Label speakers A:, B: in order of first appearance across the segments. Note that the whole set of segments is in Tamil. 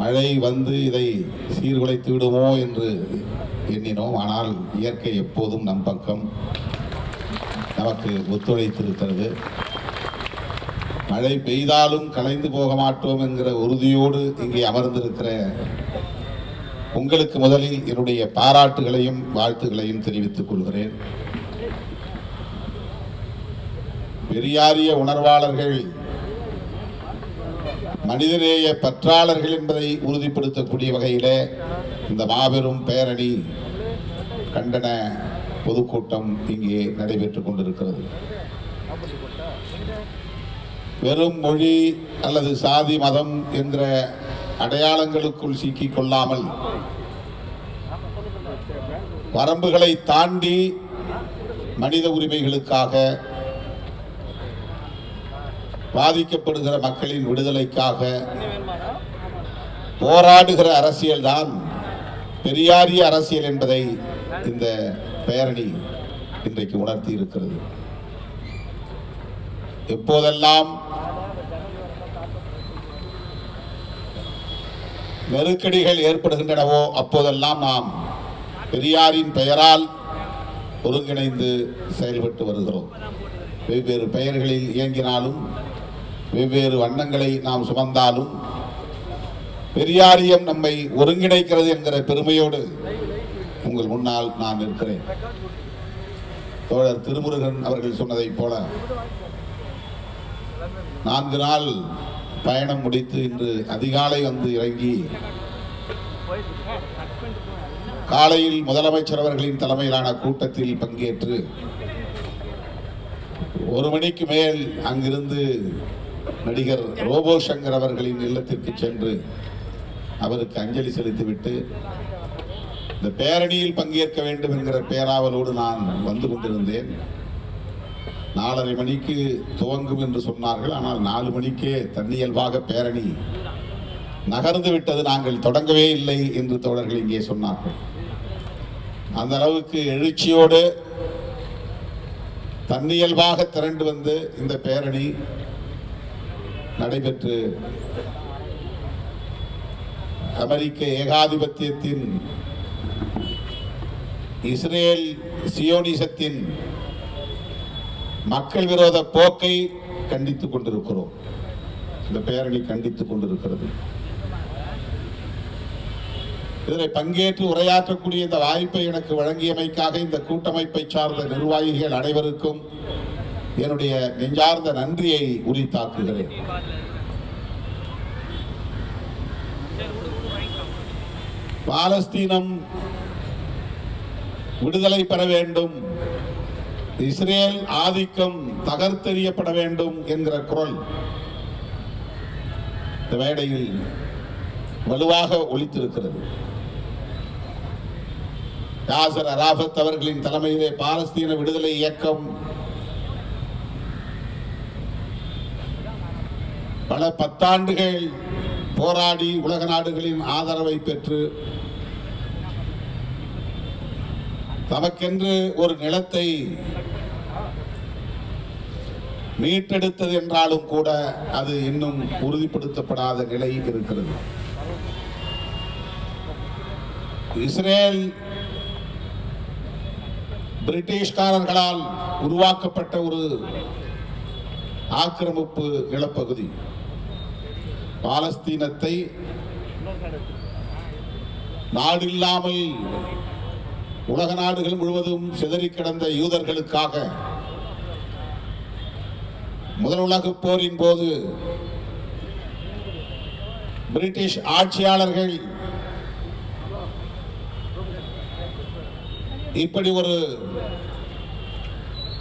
A: மழை வந்து இதை சீர்குலைத்து விடுமோ என்று எண்ணினோம். ஆனால் இயற்கை எப்போதும் நம் பக்கம் நமக்கு ஒத்துழைத்திருக்கிறது. மழை பெய்தாலும் கலைந்து போக மாட்டோம் என்கிற உறுதியோடு இங்கே அமர்ந்திருக்கிற உங்களுக்கு முதலில் என்னுடைய பாராட்டுகளையும் வாழ்த்துகளையும் தெரிவித்துக் கொள்கிறேன். பெரியாரிய உணர்வாளர்கள் மனிதநேய பற்றாளர்கள் என்பதை உறுதிப்படுத்தக்கூடிய வகையிலே இந்த மாபெரும் பேரணி கண்டன பொதுக்கூட்டம் இங்கே நடைபெற்றுக் கொண்டிருக்கிறது. வெறும் மொழி அல்லது சாதி மதம் என்ற அடையாளங்களுக்குள் சிக்கிக் கொள்ளாமல் வரம்புகளை தாண்டி மனித உரிமைகளுக்காக பாதிக்கப்படுகிற மக்களின் விடுதலைக்காக போராடுகிற அரசியல்தான் பெரியாரிய அரசியல் என்பதை இந்த பேரணி இன்றைக்கு உணர்த்தி இருக்கிறது. எப்போதெல்லாம் நெருக்கடிகள் ஏற்படுகின்றனவோ அப்போதெல்லாம் நாம் பெரியாரின் பெயரால் ஒருங்கிணைந்து செயல்பட்டு வருகிறோம். வெவ்வேறு பெயர்களில் இயங்கினாலும் வெவ்வேறு வண்ணங்களை நாம் சுமந்தாலும் பெரியாரியம் நம்மை ஒருங்கிணைக்கிறது என்கிற பெருமையோடு உங்கள் முன்னால் நான் இருக்கிறேன் தோழர் திருமுருகன் அவர்கள் சொன்னதைப் போல நான்கு நாள் பயணம் முடித்து இன்று அதிகாலை வந்து இறங்கி காலையில் முதலமைச்சர் அவர்களின் தலைமையிலான கூட்டத்தில் பங்கேற்று ஒரு மணிக்கு மேல் அங்கிருந்து நடிகர் ரோபோ சங்கர் அவர்களின் இல்லத்திற்கு சென்று அவருக்கு அஞ்சலி செலுத்திவிட்டு இந்த பேரணியில் பங்கேற்க வேண்டும் என்கிற பேராவலோடு நான் வந்து கொண்டிருந்தேன். நாலரை மணிக்கு துவங்கும் என்று சொன்னார்கள். ஆனால் நாலு மணிக்கே தன்னியல்பாக பேரணி நகர்ந்து விட்டது நாங்கள் தொடங்கவே இல்லை என்று தோழர்கள் இங்கே சொன்னார்கள். அந்த அளவுக்கு எழுச்சியோடு தன்னியல்பாக திரண்டு வந்து இந்த பேரணி நடைபெற்று அமெரிக்க ஏகாதிபத்தியத்தின் இஸ்ரேல் சியோனிசத்தின் மக்கள் விரோத போக்கை கண்டித்துக் கொண்டிருக்கிறோம். இந்த பேரணி கண்டித்துக் கொண்டிருக்கிறது. இதில் பங்கேற்று உரையாற்றக்கூடிய இந்த வாய்ப்பை எனக்கு வழங்கியமைக்காக இந்த கூட்டமைப்பை சார்ந்த நிர்வாகிகள் அனைவருக்கும் என்னுடைய நெஞ்சார்ந்த நன்றியை உரித்தாக்குகிறேன். பாலஸ்தீனம் விடுதலை பெற வேண்டும். இஸ்ரேல் ஆதிக்கம் தகர்த்தெறியப்பட வேண்டும் என்கிற குரல் இந்த மேடையில் வலுவாக ஒழித்திருக்கிறது யாசர் அராபத் அவர்களின் தலைமையிலே பாலஸ்தீன விடுதலை இயக்கம் பல பத்தாண்டுகள் போராடி உலக நாடுகளின் ஆதரவை பெற்று தமக்கென்று ஒரு நிலத்தை மீட்டெடுத்தது என்றாலும் கூட அது இன்னும் உறுதிப்படுத்தப்படாத நிலை இருக்கிறது. இஸ்ரேல் பிரிட்டிஷ்காரர்களால் உருவாக்கப்பட்ட ஒரு ஆக்கிரமிப்பு நிலப்பகுதி. பாலஸ்தீனத்தை நாடில்லாமல் உலக நாடுகள் முழுவதும் சிதறி கிடந்த யூதர்களுக்காக முதல் உலகப் போரின் போது பிரிட்டிஷ் ஆட்சியாளர்கள் இப்படி ஒரு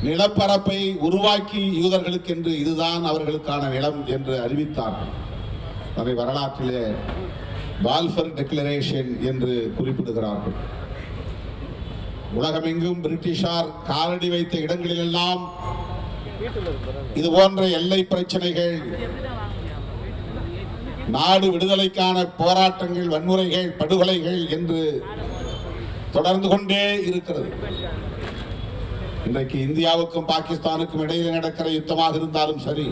A: நிலப்பரப்பை உருவாக்கி யூதர்களுக்கு என்று இதுதான் அவர்களுக்கான நிலம் என்று அறிவித்தார்கள். அதை வரலாற்றிலே வால்ஃபர் டெக்ளரேஷன் என்று குறிப்பிடுகிறார்கள். உலகமெங்கும் பிரிட்டிஷார் காலடி வைத்த இடங்களிலெல்லாம் இது போன்ற எல்லை பிரச்சனைகள் நாடு விடுதலைக்கான போராட்டங்கள் வன்முறைகள் படுகொலைகள் என்று தொடர்ந்து கொண்டே இருக்கிறது. இன்றைக்கு இந்தியாவுக்கும் பாகிஸ்தானுக்கும் இடையில் நடக்கிற யுத்தமாக இருந்தாலும் சரி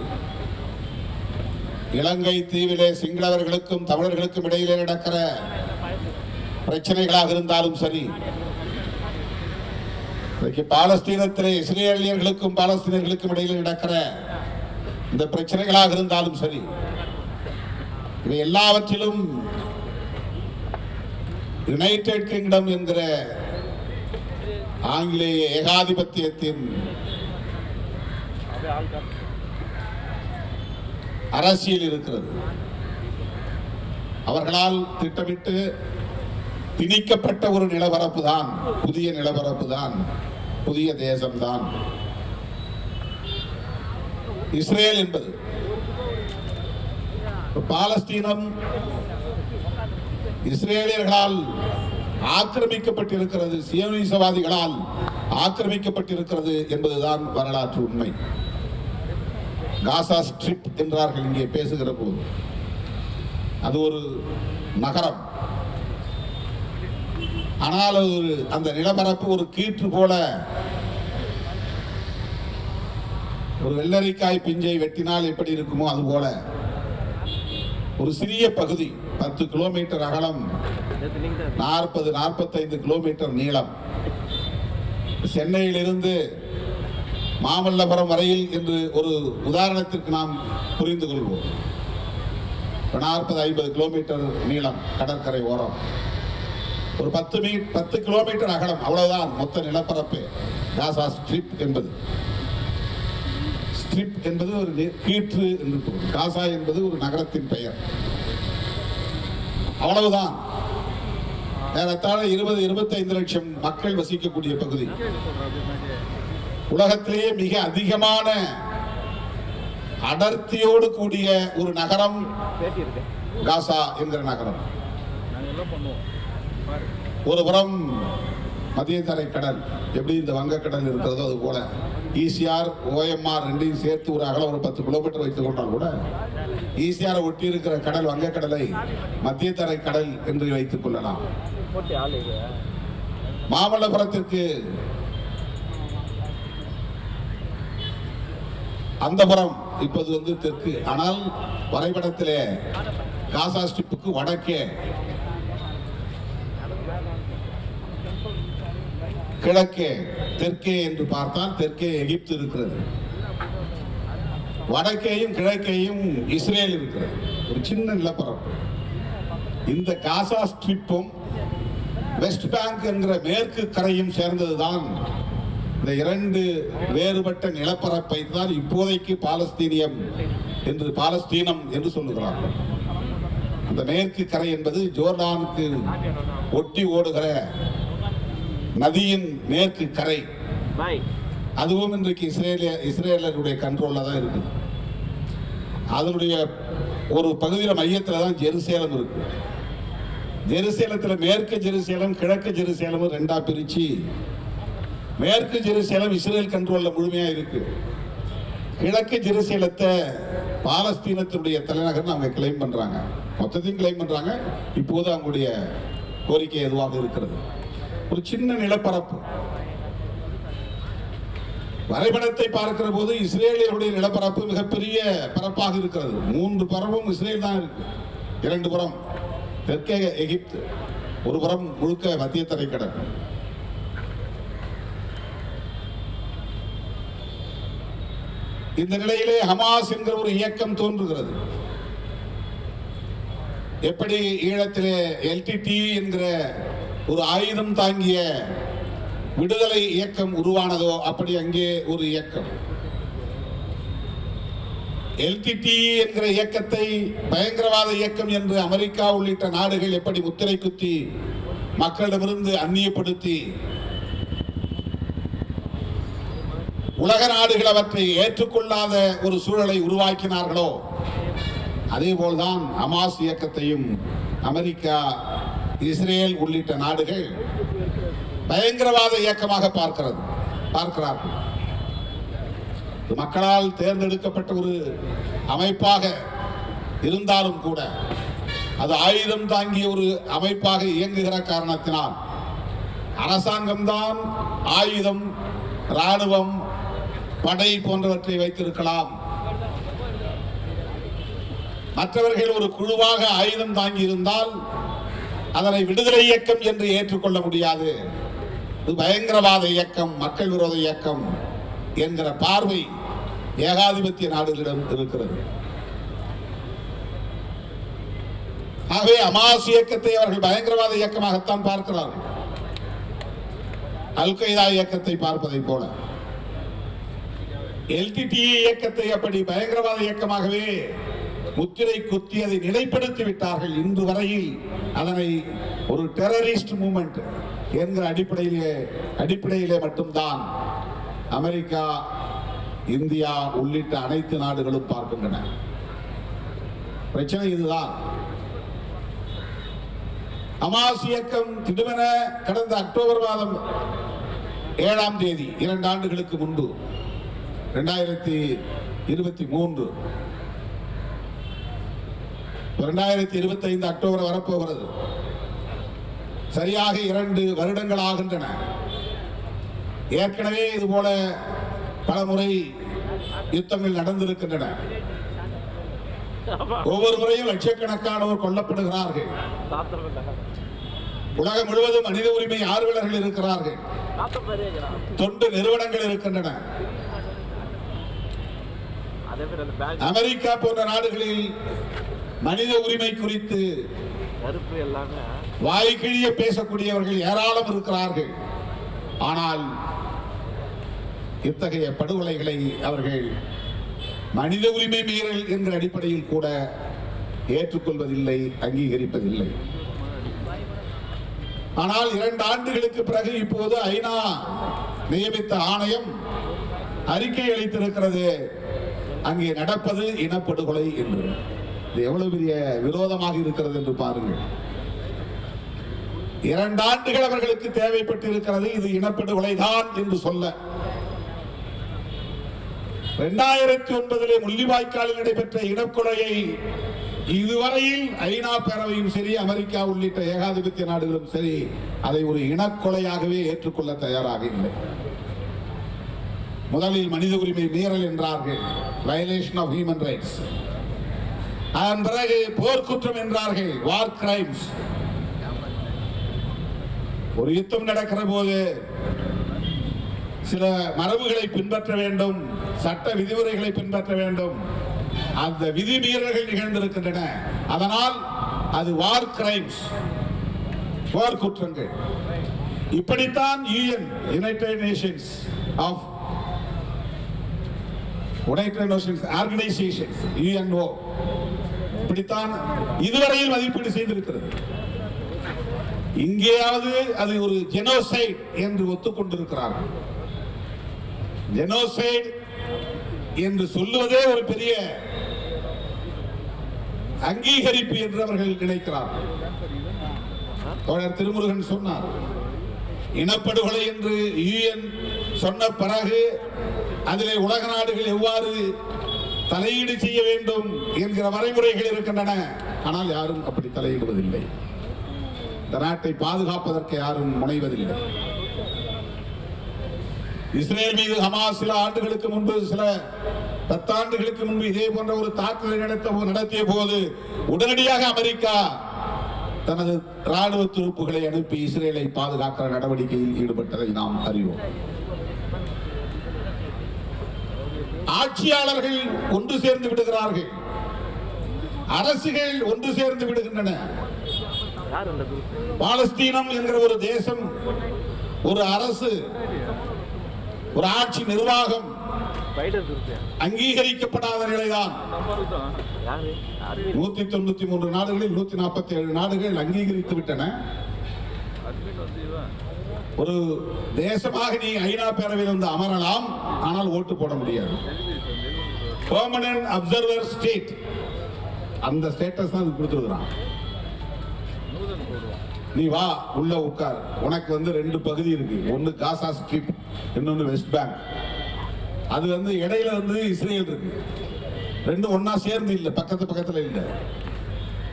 A: இலங்கை தீவிலே சிங்களவர்களுக்கும் தமிழர்களுக்கும் இடையிலே நடக்கிற பிரச்சனைகளாக இருந்தாலும் சரி இன்றைக்கு பாலஸ்தீனத்திலே இஸ்ரேலியர்களுக்கும் பாலஸ்தீனர்களுக்கும் இடையிலே நடக்கிற இந்த பிரச்சனைகளாக இருந்தாலும் சரி இவை எல்லாவற்றிலும் யுனைடெட் கிங்டம் என்கிற ஆங்கிலேய ஏகாதிபத்தியத்தின் அரசியல் இருக்கிறது. அவர்களால் திட்டமிட்டு திணிக்கப்பட்ட ஒரு நிலப்பரப்பு தான் புதிய நிலப்பரப்பு தான் புதிய தேசம்தான். இஸ்ரேல் என்பது பாலஸ்தீனம் இஸ்ரேலியர்களால் ஆக்கிரமிக்கப்பட்டிருக்கிறது சியோனிசவாதிகளால் ஆக்கிரமிக்கப்பட்டிருக்கிறது என்பதுதான் வரலாற்று உண்மை. காசா ஸ்ட்ரிப் என்றார்கள் இங்கே பேசுகிற போது. அது ஒரு நகரம். ஆனால் ஒரு அந்த நிலப்பரப்பு ஒரு கீற்று போல. ஒரு வெள்ளரிக்காய் பிஞ்சை வெட்டினால் எப்படி இருக்குமோ அது போல. ஒரு சிறிய பகுதி பத்து கிலோமீட்டர் அகலம் நாற்பது நாற்பத்தைந்து கிலோமீட்டர் நீளம். சென்னையிலிருந்து மாமல்லபுரம் வரையில் என்று ஒரு உதாரணத்திற்கு நாம் புரிந்து கொள்வோம். நாற்பது ஐம்பது கிலோமீட்டர் நீளம் கடற்கரை ஓரம். ஒரு பத்து மீ பத்து கிலோமீட்டர் அகலம் அவ்வளவுதான் மொத்த நிலப்பரப்பு. காசா ஸ்ட்ரிப் என்பது. ஸ்ட்ரிப் என்பது ஒரு கீற்று என்று காசா என்பது ஒரு நகரத்தின் பெயர். அவ்வளவுதான். ஏறத்தாழ இருபது இருபத்தைந்து லட்சம் மக்கள் வசிக்கக்கூடிய பகுதி. உலகத்திலேயே மிக அதிகமான அடர்த்தியோடு கூடிய ஒரு நகரம் காசா என்கிற நகரம். ஒரு புறம் மத்திய தரை கடல். எப்படி இந்த வங்கக்கடல் இருக்கிறதோ அது போல. ஈசிஆர் ஓஎம்ஆர் ரெண்டையும் சேர்த்து ஒரு அகலம் ஒரு பத்து கிலோமீட்டர் வைத்துக் கொண்டால் கூட ஈசிஆரை ஒட்டி இருக்கிற கடல் வங்கக்கடலை மத்திய தரை கடல் என்று வைத்துக் கொள்ளலாம். மாமல்லபுரத்திற்கு அந்த புறம் இப்போது வந்து தெற்கு. ஆனால் வரைபடத்திலே காசா ஸ்ட்ரிப்புக்கு வடக்கே கிழக்கே தெற்கே என்று பார்த்தால் தெற்கே எகிப்து இருக்கிறது. வடக்கேயும் கிழக்கேயும் இஸ்ரேல் இருக்கிறது. ஒரு சின்ன நிலப்பரப்பு. இந்த காசா ஸ்ட்ரிப்பும் வெஸ்ட் பேங்க் என்கிற மேற்கு கரையும் சேர்ந்ததுதான் இந்த இரண்டு வேறுபட்ட நிலப்பரப்பை தான் இப்போதைக்கு பாலஸ்தீனியம் என்று பாலஸ்தீனம் என்று சொல்லுகிறார்கள். அந்த மேற்கு கரை என்பது ஜோர்டானுக்கு ஒட்டி ஓடுகிற நதியின் மேற்கு கரை. அதுவும் இன்றைக்கு இஸ்ரேலிய இஸ்ரேலருடைய கண்ட்ரோல்ல தான் இருக்கு. அதனுடைய ஒரு பகுதியில் மையத்தில் தான் ஜெருசேலம் இருக்கு. ஜெருசேலத்தில் மேற்கு ஜெருசேலம் கிழக்கு ஜெருசேலம் ரெண்டா பிரிச்சு மேற்கு ஜெருசேலம் இஸ்ரேல் கண்ட்ரோலில் முழுமையாக இருக்கு. கிழக்கு ஜெருசேலத்தை பாலஸ்தீனத்தினுடைய தலைநகர்னு அவங்க கிளைம் பண்ணுறாங்க மொத்தத்தையும் கிளைம் பண்ணுறாங்க இப்போது அவங்களுடைய கோரிக்கை எதுவாக இருக்கிறது? ஒரு சின்ன நிலப்பரப்பு. வரைபடத்தை பார்க்கிற போது இஸ்ரேலியருடைய நிலப்பரப்பு மிகப்பெரிய பரப்பாக இருக்கிறது. மூன்று பரப்பும் இஸ்ரேல் தான் இருக்கு. இரண்டு புறம் தெற்கே எகிப்து. ஒரு புறம் முழுக்க மத்திய தரைக்கடல். இந்த நிலையிலே ஹமாஸ் என்கிற ஒரு இயக்கம் தோன்றுகிறது. எப்படி ஈழத்திலே எல்டிடி என்கிற ஒரு ஆயுதம் தாங்கிய விடுதலை இயக்கம் உருவானதோ அப்படி அங்கே ஒரு இயக்கம். எல்டிடி என்கிற இயக்கத்தை பயங்கரவாத இயக்கம் என்று அமெரிக்கா உள்ளிட்ட நாடுகள் எப்படி முத்திரை குத்தி மக்களிடமிருந்து அந்நியப்படுத்தி உலக நாடுகள் அவற்றை ஏற்றுக்கொள்ளாத ஒரு சூழலை உருவாக்கினார்களோ? அதே போல்தான் அமாஸ் இயக்கத்தையும் அமெரிக்கா இஸ்ரேல் உள்ளிட்ட நாடுகள் பயங்கரவாத இயக்கமாக பார்க்கிறது பார்க்கிறார்கள். மக்களால் தேர்ந்தெடுக்கப்பட்ட ஒரு அமைப்பாக இருந்தாலும் கூட அது ஆயுதம் தாங்கிய ஒரு அமைப்பாக இயங்குகிற காரணத்தினால் அரசாங்கம்தான் ஆயுதம் ராணுவம் படை போன்றவற்றை வைத்திருக்கலாம். மற்றவர்கள் ஒரு குழுவாக ஆயுதம் தாங்கி இருந்தால் அதனை விடுதலை இயக்கம் என்று ஏற்றுக்கொள்ள முடியாது. இது பயங்கரவாத இயக்கம் மக்கள் விரோத இயக்கம் என்கிற பார்வை ஏகாதிபத்திய நாடுகளிடம் இருக்கிறது. ஆகவே அமாஸ் இயக்கத்தை அவர்கள் பயங்கரவாத இயக்கமாகத்தான் பார்க்கிறார்கள். அல் கொய்தா இயக்கத்தை பார்ப்பதை போல. எல்டிடிஇ இயக்கத்தை அப்படி பயங்கரவாத இயக்கமாகவே முத்திரை குத்தி அதை நிலைப்படுத்தி விட்டார்கள் இன்று வரையில். அதனை ஒரு டெரரிஸ்ட் மூமெண்ட் என்கிற அடிப்படையிலே அடிப்படையிலே மட்டும்தான் அமெரிக்கா இந்தியா உள்ளிட்ட அனைத்து நாடுகளும் பார்க்கின்றன. பிரச்சனை இதுதான். அமாஸ் இயக்கம் திடுமென கடந்த அக்டோபர் மாதம் ஏழாம் தேதி இரண்டு ஆண்டுகளுக்கு முன்பு ரெண்டாயிரத்தி இருபத்தி மூன்று. இரண்டாயிரத்தி இருபத்தி ஐந்து அக்டோபர் வரப்போகிறது. சரியாக இரண்டு வருடங்கள் ஆகின்றன. ஏற்கனவே இது போல பல முறை யுத்தங்கள் நடந்திருக்கின்றன. ஒவ்வொரு முறையும் லட்சக்கணக்கானோர் கொல்லப்படுகிறார்கள். உலகம் முழுவதும் மனித உரிமை ஆர்வலர்கள் இருக்கிறார்கள். தொண்டு நிறுவனங்கள் இருக்கின்றன
B: அதே மாதிரி அந்த பேக்
A: அமெரிக்கா போன்ற நாடுகளில் மனித உரிமை குறித்து
B: கருப்பு எல்லாமே
A: வாய் கிழிய பேசக்கூடியவர்கள் ஏராளம் இருக்கிறார்கள். ஆனால் இத்தகைய படுகொலைகளை அவர்கள் மனித உரிமை மீறல் என்கிற அடிப்படையில் கூட ஏற்றுக்கொள்வதில்லை அங்கீகரிப்பதில்லை. ஆனால் இரண்டு ஆண்டுகளுக்கு பிறகு இப்போது ஐநா நியமித்த ஆணையம் அறிக்கை அளித்திருக்கிறது. அங்கே நடப்பது இனப்படுகொலை என்று. இது எவ்வளவு பெரிய விரோதமாக இருக்கிறது என்று பாருங்கள். இரண்டு ஆண்டுகள் அவர்களுக்கு தேவைப்பட்டிருக்கிறது இது இனப்படுகொலை தான் என்று சொல்ல. இரண்டாயிரத்தி ஒன்பதிலே முள்ளிவாய்க்காலில் நடைபெற்ற இனக்கொலையை இதுவரையில் ஐநா பேரவையும் சரி அமெரிக்கா உள்ளிட்ட ஏகாதிபத்திய நாடுகளும் சரி அதை ஒரு இனக்கொலையாகவே ஏற்றுக்கொள்ள தயாராக இல்லை. முதலில் மனித உரிமை மீறல் என்றார்கள். வயலேஷன் ஆஃப் ஹியூமன் ரைட்ஸ் அதன் பிறகு போர்க்குற்றம் என்றார்கள். வார் கிரைம்ஸ் ஒரு யுத்தம் நடக்கிற போது சில மரபுகளை பின்பற்ற வேண்டும் சட்ட விதிமுறைகளை பின்பற்ற வேண்டும். அந்த விதி மீறல்கள் நிகழ்ந்திருக்கின்றன. அதனால் அது வார் கிரைம்ஸ் போர் குற்றங்கள் இப்படித்தான் UN United Nations of United Nations organisations UNO இப்படித்தான் இதுவரையில் மதிப்பீடு செய்திருக்கிறது. இங்கேயாவது அது ஒரு ஜெனோசைட் என்று ஒத்துக்கொண்டிருக்கிறார்கள். ஜெனோசைட் என்று சொல்லுவதே ஒரு பெரிய அங்கீகரிப்பு என்று அவர்கள் நினைக்கிறார்கள். தோழர் திருமுருகன் சொன்னார் இனப்படுகொலை என்று யூஎன் சொன்ன பிறகு அதிலே உலக நாடுகள் எவ்வாறு தலையீடு செய்ய வேண்டும் என்கிற வரைமுறைகள் இருக்கின்றன. ஆனால் யாரும் அப்படி தலையிடுவதில்லை. இந்த நாட்டை பாதுகாப்பதற்கு யாரும் முனைவதில்லை. இஸ்ரேல் மீது ஹமாஸ் சில ஆண்டுகளுக்கு முன்பு சில பத்தாண்டுகளுக்கு முன்பு இதே போன்ற ஒரு தாக்குதலை நடத்த நடத்திய போது உடனடியாக அமெரிக்கா தனது ராணுவ துருப்புகளை அனுப்பி இஸ்ரேலை பாதுகாக்கிற நடவடிக்கையில் ஈடுபட்டதை நாம் அறிவோம். ஆட்சியாளர்கள் ஒன்று சேர்ந்து விடுகிறார்கள். அரசுகள் ஒன்று சேர்ந்து விடுகின்றன. பாலஸ்தீனம் என்கிற ஒரு தேசம் ஒரு அரசு ஒரு ஆட்சி நிர்வாகம் அங்கீகரிக்கப்படாத நிலைதான். நூத்தி தொண்ணூத்தி மூன்று நாடுகளில் நூத்தி நாற்பத்தி ஏழு நாடுகள் அங்கீகரித்து விட்டன. ஒரு தேசமாக நீ ஐநா பேரவையில் வந்து அமரலாம் ஆனால் ஓட்டு போட முடியாது. பெர்மனன்ட் அப்சர்வர் ஸ்டேட் அந்த ஸ்டேட்டஸ் தான் கொடுத்துருக்குறான். நீ வா உள்ள உட்கார். உனக்கு வந்து ரெண்டு பகுதி இருக்கு. ஒன்னு காசா ஸ்ட்ரிப் இன்னொன்னு வெஸ்ட் பேங்க். அது வந்து இடையில வந்து இஸ்ரேல் இருக்கு. ரெண்டும் ஒன்னா சேர்ந்து இல்லை பக்கத்து பக்கத்துல இல்லை.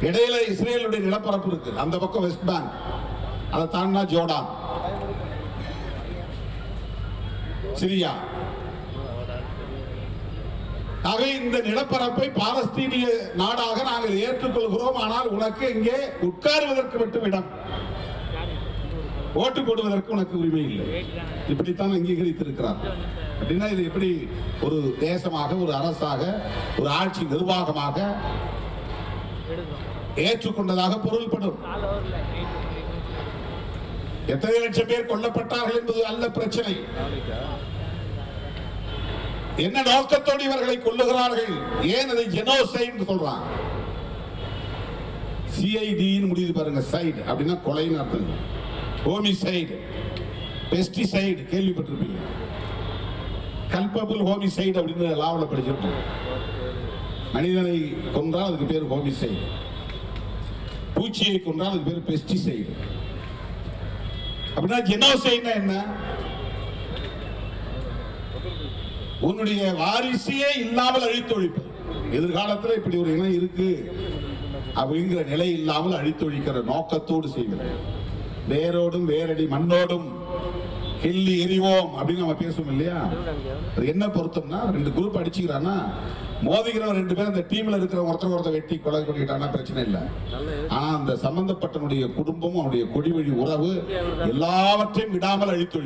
A: இடையில இஸ்ரேலுடைய நிலப்பரப்பு இருக்கு. அந்த பக்கம் வெஸ்ட் பேங்க். அதை தாண்டினா ஜோடான் சிரியா. ஆகவே இந்த நிலப்பரப்பை பாலஸ்தீனிய நாடாக நாங்கள் ஏற்றுக்கொள்கிறோம். ஆனால் உனக்கு இங்கே உட்காருவதற்கு மட்டும் இடம். ஓட்டு போடுவதற்கு உனக்கு உரிமை இல்லை. இப்படித்தான் அங்கீகரித்திருக்கிறார். அப்படின்னா இது எப்படி ஒரு தேசமாக ஒரு அரசாக ஒரு ஆட்சி நிர்வாகமாக ஏற்றுக்கொண்டதாக பொருள்படும். எத்தனை லட்சம் பேர் கொல்லப்பட்டார்கள் என்பது அல்ல பிரச்சனை. என்ன நோக்கத்தோடு இவர்களை கொல்லுகிறார்கள்? ஏன் அதை ஜெனோசைட் சொல்றாங்க. சிஐடின்னு முடியுது பாருங்க சைடு அப்படின்னா கொலைன்னு அர்த்தம். ஹோமிசைடு பெஸ்டிசைடு கேள்விப்பட்டிருப்பீங்க. கல்பபிள் ஹோமிசைடு அப்படின்னு லாவில் படிச்சிருப்போம். மனிதனை கொன்றால் அதுக்கு பேர் ஹோமிசைடு பூச்சியை கொன்றால் அதுக்கு பேர் பெஸ்டிசைடு அப்படின்னா ஜெனோசைட்னா என்ன? உன்னுடைய வாரிசையே இல்லாமல் அழித்தொழிப்பது எதிர்காலத்தில் இப்படி ஒரு இனம் இருக்கு அப்படிங்கிற நிலை இல்லாமல் அழித்தொழிக்கிற நோக்கத்தோடு செய்கிறேன். வேரோடும் வேரடி மண்ணோடும் கிள்ளி எறிவோம் அப்படின்னு நம்ம பேசுவோம் இல்லையா? என்ன பொருத்தம்னா ரெண்டு குரூப் அடிச்சுக்கிறான்னா மோதிக்கிறவன் ரெண்டு பேரும் அந்த டீம்ல இருக்கிற ஒருத்தர் ஒருத்தர் வெட்டி கொலை பண்ணிட்டானா பிரச்சனை இல்லை. ஆனா அந்த சம்பந்தப்பட்டனுடைய குடும்பமும் அவனுடைய கொடிவழி உறவு எல்லாவற்றையும் விடாமல்
C: எழுதி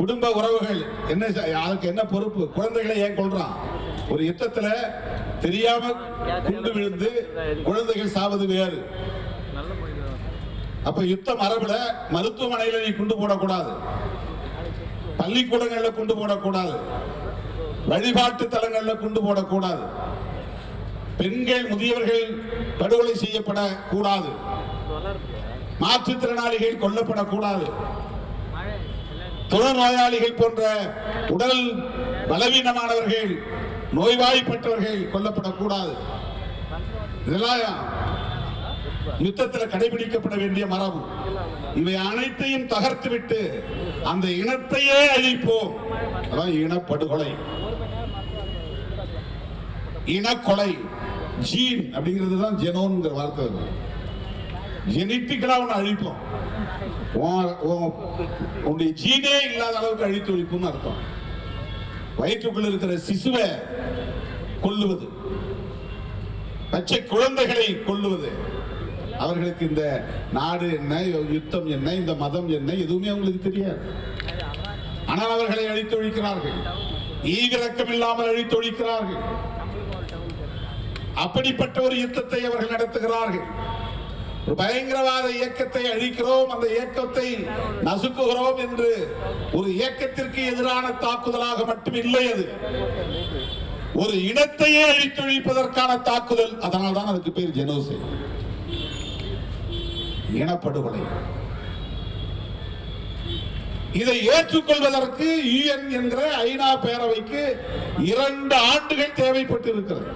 A: குடும்ப உறவுகள் என்ன அதுக்கு என்ன பொறுப்பு? குழந்தைகளை ஏன் கொள்றான் ஒரு யுத்தத்துல தெரியாம குண்டு விழுந்து குழந்தைகள் சாவது வேறு. அப்ப யுத்த மரபுல மருத்துவமனையில நீ குண்டு போடக்கூடாது. பள்ளிக்கூடங்கள்ல கொண்டு போடக்கூடாது. வழிபாட்டு தலங்கள்ல கொண்டு போடக்கூடாது. பெண்கள் முதியவர்கள் படுகொலை செய்யப்படக்கூடாது. மாற்றுத்திறனாளிகள் கொல்லப்படக்கூடாது. நோயாளிகள் போன்ற உடல் பலவீனமானவர்கள் நோய்வாய்ப்பட்டவர்கள் கொல்லப்படக்கூடாது. இதெல்லாம் யுத்தத்தில் கடைபிடிக்கப்பட வேண்டிய மரபு. இவை அனைத்தையும் தகர்த்துவிட்டு அந்த இனத்தையே அழிப்போம். அதான் இனப்படுகொலை. இனக்கொலை ஜீன் அப்படிங்கிறது தான் ஜெனோன்ங்கிற வார்த்தை அது. ஒன்று அழிப்போம். உன்னுடைய ஜீனே இல்லாத அளவுக்கு அழித்து ஒழிப்பும்னு அர்த்தம். வயிற்றுக்குள்ள இருக்கிற சிசுவை கொல்லுவது. பச்சை குழந்தைகளை கொல்லுவது. அவர்களுக்கு இந்த நாடு என்ன யுத்தம் என்ன இந்த மதம் என்ன எதுவுமே அவங்களுக்கு தெரியாது. ஆனால் அவர்களை அழித்து ஒழிக்கிறார்கள் ஈவிரக்கம் இல்லாமல் அழித்து ஒழிக்கிறார்கள் அப்படிப்பட்ட ஒரு யுத்தத்தை அவர்கள் நடத்துகிறார்கள். ஒரு பயங்கரவாத இயக்கத்தை அழிக்கிறோம் அந்த இயக்கத்தை நசுக்குகிறோம் என்று ஒரு இயக்கத்திற்கு எதிரான தாக்குதலாக மட்டும் இல்லை அது. ஒரு இனத்தையே அழித்தொழிப்பதற்கான தாக்குதல். அதனால்தான் அதுக்கு பேர் ஜெனோசை இனப்படுகொலை. இதை ஏற்றுக்கொள்வதற்கு யூஎன் என்ற ஐநா பேரவைக்கு இரண்டு ஆண்டுகள் தேவைப்பட்டிருக்கிறது.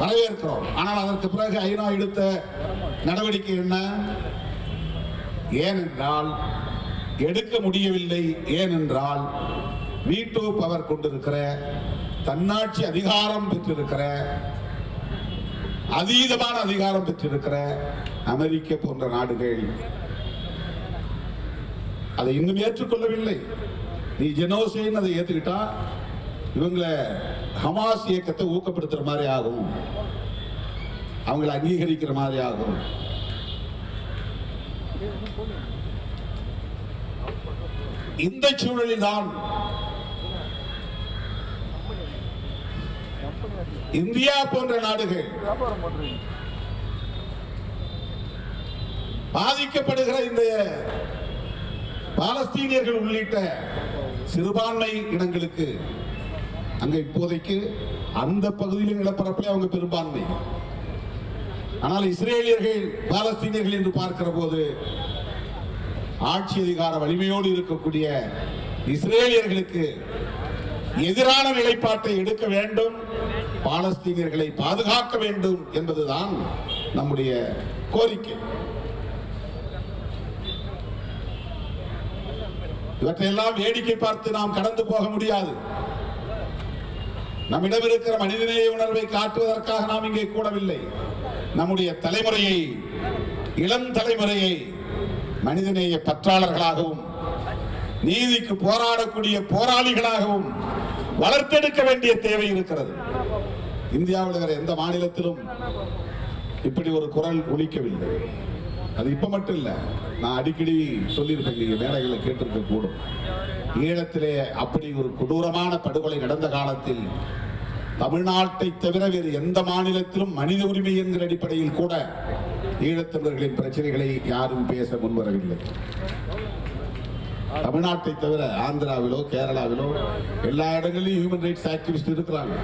A: வரவேற்கிறோம். ஆனால் அதற்கு பிறகு ஐநா எடுத்த நடவடிக்கை என்ன? ஏனென்றால் எடுக்க முடியவில்லை. ஏனென்றால் வீட்டோ பவர் கொண்டிருக்கிற தன்னாட்சி அதிகாரம் பெற்றிருக்கிற அதீதமான அதிகாரம் பெற்றிருக்கிற அமெரிக்க போன்ற நாடுகள் அதை இன்னும் ஏற்றுக்கொள்ளவில்லை. நீ ஜெனோசைன்னு அதை ஏத்துக்கிட்டா இவங்களை ஹமாஸ் இயக்கத்தை ஊக்கப்படுத்துற மாதிரி ஆகும். அவங்களை அங்கீகரிக்கிற மாதிரி ஆகும். இந்த சூழலில் தான் இந்தியா போன்ற நாடுகள் பாதிக்கப்படுகிற இந்த பாலஸ்தீனியர்கள் உள்ளிட்ட சிறுபான்மை இனங்களுக்கு அங்க இப்போதைக்கு அந்த பகுதியில் நிலப்பரப்பிலே அவங்க பெரும்பான்மை. ஆனால் இஸ்ரேலியர்கள் பாலஸ்தீனியர்கள் என்று பார்க்கிற போது ஆட்சி அதிகார வலிமையோடு இருக்கக்கூடிய இஸ்ரேலியர்களுக்கு எதிரான நிலைப்பாட்டை எடுக்க வேண்டும். பாலஸ்தீனியர்களை பாதுகாக்க வேண்டும் என்பதுதான் நம்முடைய கோரிக்கை. இவற்றையெல்லாம் வேடிக்கை பார்த்து நாம் கடந்து போக முடியாது. நம்மிடம் இருக்கிற மனிதநேய உணர்வை காட்டுவதற்காக நாம் இங்கே கூடவில்லை. நம்முடைய தலைமுறையை இளம் தலைமுறையை மனிதநேய பற்றாளர்களாகவும் நீதிக்கு போராடக்கூடிய போராளிகளாகவும் வளர்த்தெடுக்க வேண்டிய தேவை இருக்கிறது. இந்தியாவில் வேற எந்த மாநிலத்திலும் இப்படி ஒரு குரல் ஒழிக்கவில்லை அது இப்ப மட்டும் இல்லை நான் அடிக்கடி சொல்லியிருப்பேன் நீங்க மேடைகளில் கேட்டிருக்க கூடும். ஈழத்திலே அப்படி ஒரு கொடூரமான படுகொலை நடந்த காலத்தில் தமிழ்நாட்டை தவிர வேறு எந்த மாநிலத்திலும் மனித உரிமை என்கிற அடிப்படையில் கூட ஈழத்தமிழர்களின் பிரச்சனைகளை யாரும் பேச முன்வரவில்லை. தமிழ்நாட்டை தவிர ஆந்திராவிலோ கேரளாவிலோ எல்லா இடங்களிலும் ஹியூமன் ரைட்ஸ் ஆக்டிவிஸ்ட் இருக்கிறாங்க.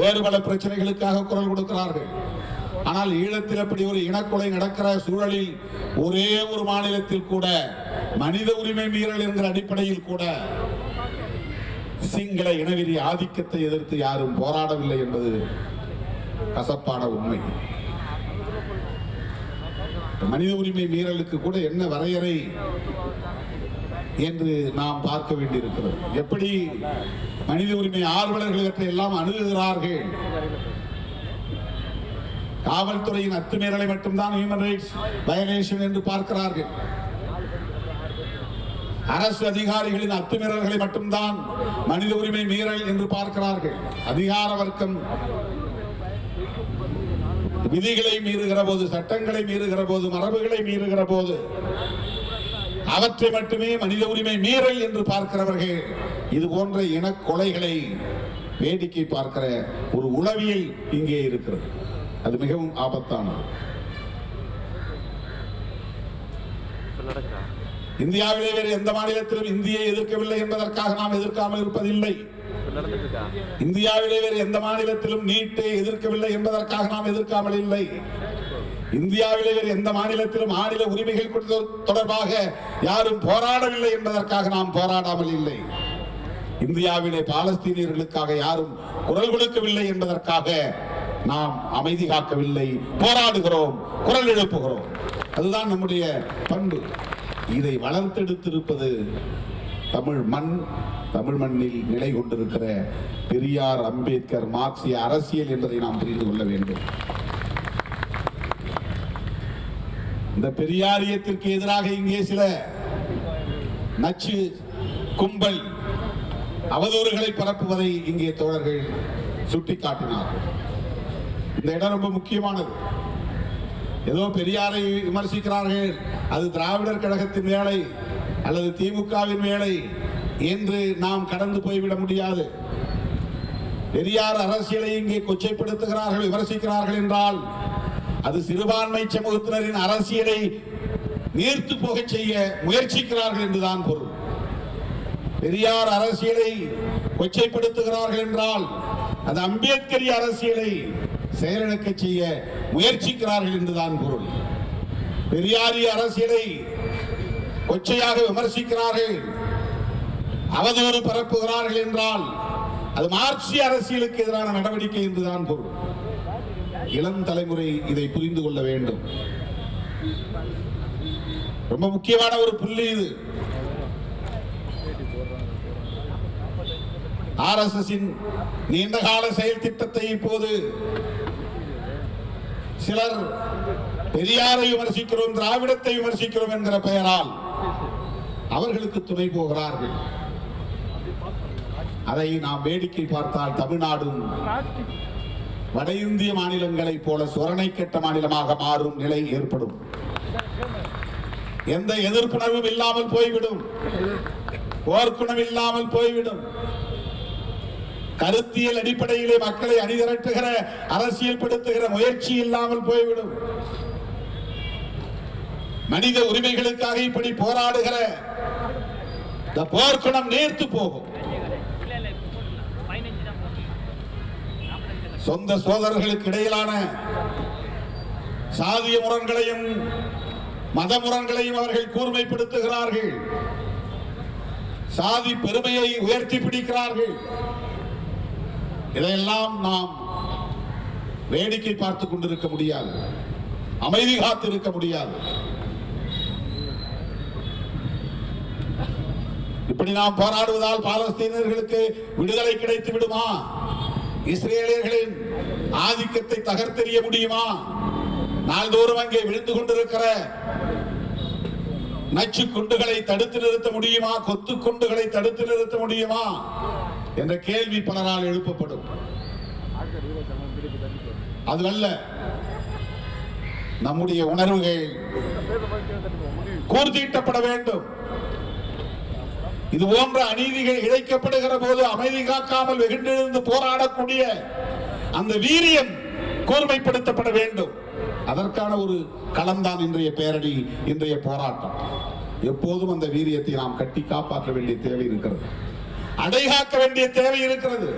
A: வேறு பல பிரச்சனைகளுக்காக குரல் கொடுக்கிறார்கள். ஆனால் ஈழத்தில் அப்படி ஒரு இனக்கொலை நடக்கிற சூழலில் ஒரே ஒரு மாநிலத்தில் கூட மனித உரிமை மீறல் என்கிற அடிப்படையில் கூட சிங்கள இனவெறி ஆதிக்கத்தை எதிர்த்து யாரும் போராடவில்லை என்பது கசப்பான உண்மை. மனித உரிமை மீறலுக்கு கூட என்ன வரையறை என்று நாம் பார்க்க வேண்டியிருக்கிறது. எப்படி மனித உரிமை ஆர்வலர்கள் இவற்றை எல்லாம் அணுகுகிறார்கள்? காவல்துறையின் அத்துமீறலை மட்டும்தான் ஹியூமன் ரைட்ஸ் வயலேஷன் என்று பார்க்கிறார்கள். அரசு அதிகாரிகளின் அத்துமீறல்களை மட்டும்தான் மனித உரிமை மீறல் என்று பார்க்கிறார்கள். அதிகார வர்க்கம் விதிகளை மீறுகிற போது சட்டங்களை மீறுகிற போது மரபுகளை மீறுகிற போது அவற்றை மட்டுமே மனித உரிமை மீறல் என்று பார்க்கிறவர்கள் இது போன்ற இன கொலைகளை வேடிக்கை பார்க்கிற ஒரு உளவியல் இங்கே இருக்கிறது. அது மிகவும் ஆபத்தானது. இந்தியாவிலே வேறு எந்த மாநிலத்திலும் இந்தியை எதிர்க்கவில்லை என்பதற்காக நாம் எதிர்க்காமல் இருப்பதில்லை. இந்தியாவிலே வேறு எந்த மாநிலத்திலும் நீட்டை எதிர்க்கவில்லை என்பதற்காக நாம் எதிர்க்காமல் இல்லை. இந்தியாவிலே வேறு எந்த மாநிலத்திலும் மாநில உரிமைகள் தொடர்பாக யாரும் போராடவில்லை என்பதற்காக நாம் போராடாமல் இல்லை. இந்தியாவிலே பாலஸ்தீனியர்களுக்காக யாரும் குரல் கொடுக்கவில்லை என்பதற்காக நாம் அமைதி காக்கவில்லை. போராடுகிறோம் குரல் எழுப்புகிறோம். அதுதான் நம்முடைய பண்பு. இதை வளர்த்தெடுத்திருப்பது தமிழ் மண் தமிழ் மண்ணில் நிலை கொண்டிருக்கிற பெரியார் அம்பேத்கர் மார்க்சிய அரசியல் என்பதை நாம் புரிந்து கொள்ள வேண்டும். இந்த பெரியாரியத்திற்கு எதிராக இங்கே சில நச்சு கும்பல் அவதூறுகளை பரப்புவதை இங்கே தோழர்கள் சுட்டிக்காட்டினார்கள் இந்த இடம் ரொம்ப முக்கியமானது. ஏதோ பெரியாரை விமர்சிக்கிறார்கள். அது திராவிடர் கழகத்தின் வேலை அல்லது திமுகவின் வேலை. என்று நாம் கடந்து போய்விட முடியாது. பெரியார் அரசியலை இங்கே கொச்சைப்படுத்துகிறார்கள் விமர்சிக்கிறார்கள் என்றால் அது சிறுபான்மை சமூகத்தினரின் அரசியலை நீர்த்து போகச் செய்ய முயற்சிக்கிறார்கள் என்றுதான் பொருள். பெரியார் அரசியலை கொச்சைப்படுத்துகிறார்கள் என்றால் அது அம்பேத்கரி அரசியலை செயலிழக்க செய்ய முயற்சிக்கிறார்கள் என்றுதான் பொருள். பெரியாரிய அரசியலை கொச்சையாக விமர்சிக்கிறார்கள் அவதூறு பரப்புகிறார்கள் என்றால் அது மார்க்சிய அரசியலுக்கு எதிரான நடவடிக்கை என்றுதான் பொருள். இளம் தலைமுறை இதை புரிந்து கொள்ள வேண்டும். ரொம்ப முக்கியமான ஒரு புள்ளி இது. ஆர்எஸ்எஸ் நீண்டகால செயல் திட்டத்தை இப்போது சிலர் பெரியாரை விமர்சிக்கிறோம் திராவிடத்தை விமர்சிக்கிறோம் என்கிற பெயரால் அவர்களுக்கு துணை போகிறார்கள். அதை நாம் வேடிக்கை பார்த்தால் தமிழ்நாடும் வட இந்திய மாநிலங்களைப் போல சுரணை கெட்ட மாநிலமாக மாறும் நிலை ஏற்படும். எந்த எதிர்ப்புணர்வும் இல்லாமல் போய்விடும். போர்க்குணம் இல்லாமல் போய்விடும். கருத்தியல் அடிப்படையிலே மக்களை அணிதிரட்டுகிற அரசியல் படுத்துகிற முயற்சி இல்லாமல் போய்விடும். மனித உரிமைகளுக்காக இப்படி போராடுகிற இந்த போர்க்குணம் நேர்த்து போகும். சொந்த சோதரர்களுக்கு இடையிலான சாதிய முரண்களையும் மத முரண்களையும் அவர்கள் கூர்மைப்படுத்துகிறார்கள். சாதி பெருமையை உயர்த்தி பிடிக்கிறார்கள். இதையெல்லாம் நாம் வேடிக்கை பார்த்துக் கொண்டிருக்க முடியாது. அமைதி காத்து இருக்க முடியாது. இப்படி நாம் போராடுவதால் பாலஸ்தீனர்களுக்கு விடுதலை கிடைத்து விடுமா? இஸ்ரேலியர்களின் ஆதிக்கத்தை தகர்த்தெறிய முடியுமா? நாள்தோறும் அங்கே விழுந்து கொண்டிருக்கிற நச்சு குண்டுகளை தடுத்து நிறுத்த முடியுமா? கொத்து குண்டுகளை தடுத்து நிறுத்த முடியுமா? என்ற கேள்வி பலரால் எழுப்பப்படும். அதுவல்ல நம்முடைய உணர்வுகள் கூர்தீட்டப்பட வேண்டும். இது போன்ற அநீதிகள் இழைக்கப்படுகிற போது அமைதி காக்காமல் வெகுண்டெழுந்து போராடக்கூடிய அந்த வீரியம் கூர்மைப்படுத்தப்பட வேண்டும். அதற்கான ஒரு களம்தான் இன்றைய பேரணி இன்றைய போராட்டம். எப்போதும் அந்த வீரியத்தை நாம் கட்டி காப்பாற்ற வேண்டிய தேவை இருக்கிறது. அடைகாக்க வேண்டிய தேவை இருக்கிறது.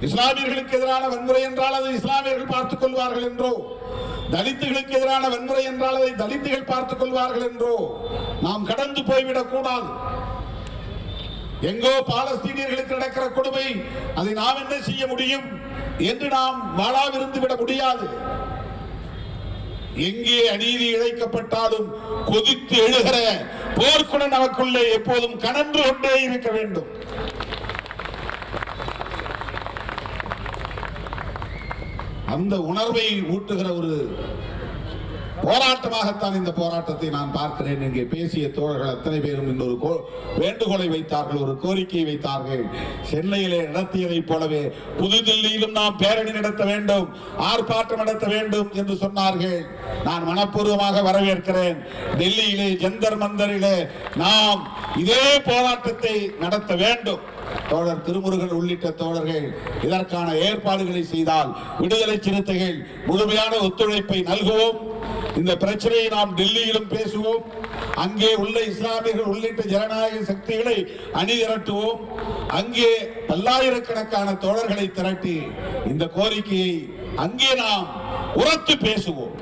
A: இஸ்லாமியர்களுக்கு எதிரான வன்முறை என்றால் அது இஸ்லாமியர்கள் பார்த்துக் கொள்வார்கள் என்றோ? தலித்துகளுக்கு எதிரான வன்முறை என்றால் அதை தலித்துகள் பார்த்துக் கொள்வார்கள் என்றோ நாம் கடந்து போய்விடக் கூடாது. எங்கோ பாலஸ்தீனியர்களுக்கு நடக்கிற கொடுமை அதை நாம் என்ன செய்ய முடியும் என்று நாம் வாழாவிருந்து விட முடியாது. எங்கே அநீதி இழைக்கப்பட்டாலும் கொதித்து எழுகிற போர்க்குணம் நமக்குள்ளே எப்போதும் கனன்று கொண்டே இருக்க வேண்டும். அந்த உணர்வை ஊட்டுகிற ஒரு போராட்டமாகத்தான் இந்த போராட்டத்தை நான் பார்க்கிறேன் இங்கே பேசிய தோழர்கள் அத்தனை பேரும் இன்னொரு கோ- வேண்டுகோளை வைத்தார்கள் ஒரு கோரிக்கையை வைத்தார்கள். சென்னையிலே நடத்தியதைப் போலவே புதுதில்லியிலும் நாம் பேரணி நடத்த வேண்டும் ஆர்ப்பாட்டம் நடத்த வேண்டும் என்று சொன்னார்கள். நான் மனப்பூர்வமாக வரவேற்கிறேன். டெல்லியிலே ஜந்தர் மந்தரிலே நாம் இதே போராட்டத்தை நடத்த வேண்டும். தோழர் திருமுருகன் உள்ளிட்ட தோழர்கள் இதற்கான ஏற்பாடுகளை செய்தால் விடுதலை சிறுத்தைகள் முழுமையான ஒத்துழைப்பை நல்குவோம். இந்த பிரச்சனையை நாம் டெல்லியிலும் பேசுவோம். அங்கே உள்ள இஸ்லாமியர்கள் உள்ளிட்ட ஜனநாயக சக்திகளை அணிதிரட்டுவோம். அங்கே பல்லாயிரக்கணக்கான தோழர்களை திரட்டி இந்த கோரிக்கையை அங்கே நாம் உரத்து பேசுவோம்.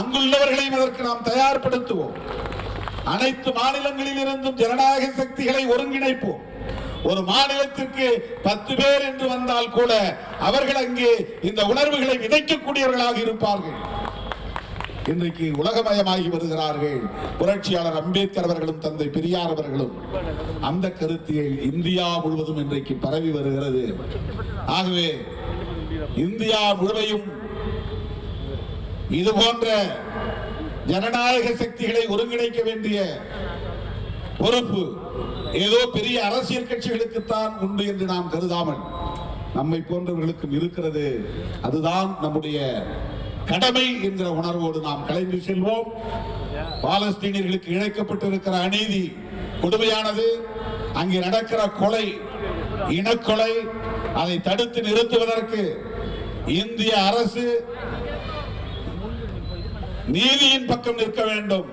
A: அங்குள்ளவர்களையும் அதற்கு நாம் தயார்படுத்துவோம். அனைத்து மாநிலங்களில் இருந்தும் ஜனநாயக சக்திகளை ஒருங்கிணைப்போம். ஒரு மாநிலத்திற்கு பத்து பேர் என்று வந்தால் கூட அவர்கள் அங்கே இந்த உணர்வுகளை விதைக்கக்கூடியவர்களாக இருப்பார்கள். இன்றைக்கு உலகமயமாகி வருகிறார்கள். புரட்சியாளர் அம்பேத்கர் அவர்களும் தந்தை பெரியார் அவர்களும். அந்த கருத்தியல் இந்தியா முழுவதும் இன்றைக்கு பரவி வருகிறது. ஆகவே இந்தியா முழுமையும் இது போன்ற ஜனநாயக சக்திகளை ஒருங்கிணைக்க வேண்டிய பொறுப்பு. ஏதோ பெரிய அரசியல் கட்சிகளுக்குத்தான் உண்டு என்று நாம் கருதாமல் நம்மை போன்றவர்களுக்கும் இருக்கிறது. அதுதான் நம்முடைய கடமை என்கிற உணர்வோடு நாம் கலைந்து செல்வோம். பாலஸ்தீனியர்களுக்கு இழைக்கப்பட்டிருக்கிற அநீதி கொடுமையானது. அங்கே நடக்கிற கொலை இனக்கொலை அதை தடுத்து நிறுத்துவதற்கு இந்திய அரசு நீதியின் பக்கம் நிற்க வேண்டும்.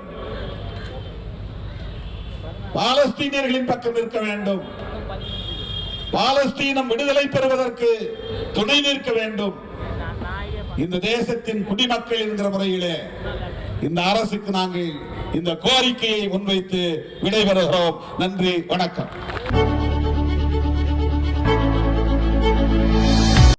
A: பாலஸ்தீனியர்களின் பக்கம் நிற்க வேண்டும். பாலஸ்தீனம் விடுதலை பெறுவதற்கு துணை நிற்க வேண்டும். இந்த தேசத்தின் குடிமக்கள் என்கிற முறையிலே இந்த அரசுக்கு நாங்கள் இந்த கோரிக்கையை முன்வைத்து விடைபெறுகிறோம். நன்றி வணக்கம்.